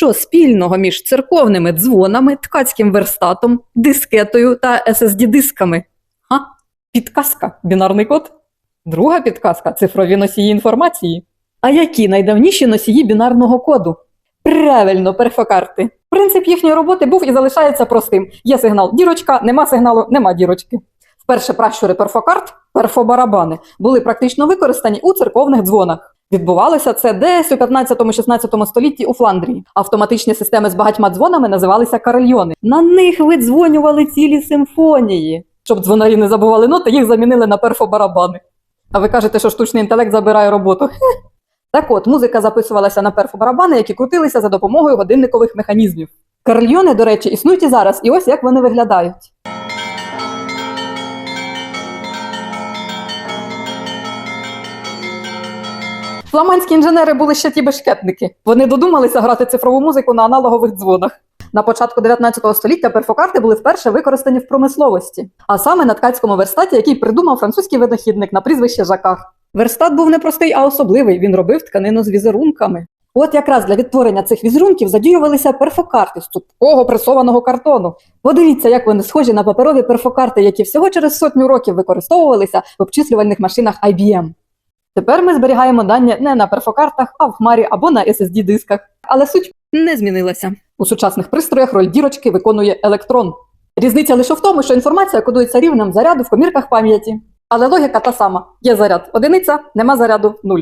Що спільного між церковними дзвонами, ткацьким верстатом, дискетою та SSD-дисками? Ха? Підказка, бінарний код. Друга підказка цифрові носії інформації. А які найдавніші носії бінарного коду? Правильно, перфокарти. Принцип їхньої роботи був і залишається простим: є сигнал дірочка, нема сигналу, нема дірочки. Вперше пращури перфокарт, перфобарабани, були практично використані у церковних дзвонах. Відбувалося це десь у 15-16 столітті у Фландрії. Автоматичні системи з багатьма дзвонами називалися карельйони. На них видзвонювали цілі симфонії. Щоб дзвонарі не забували ноти, їх замінили на перфобарабани. А ви кажете, що штучний інтелект забирає роботу. Так от, музика записувалася на перфобарабани, які крутилися за допомогою годинникових механізмів. Карельйони, до речі, існують і зараз, і ось як вони виглядають. Фламандські інженери були ще ті бешкетники. Вони додумалися грати цифрову музику на аналогових дзвонах. На початку 19 століття перфокарти були вперше використані в промисловості, а саме на ткацькому верстаті, який придумав французький винахідник на прізвище Жакар. Верстат був не простий, а особливий. Він робив тканину з візерунками. От якраз для відтворення цих візерунків задіювалися перфокарти з цупкого пресованого картону. Подивіться, як вони схожі на паперові перфокарти, які всього через сотню років використовувалися в обчислювальних машинах IBM. Тепер ми зберігаємо дані не на перфокартах, а в хмарі або на SSD-дисках. Але суть не змінилася. У сучасних пристроях роль дірочки виконує електрон. Різниця лише в тому, що інформація кодується рівнем заряду в комірках пам'яті. Але логіка та сама: є заряд одиниця, нема заряду нуль.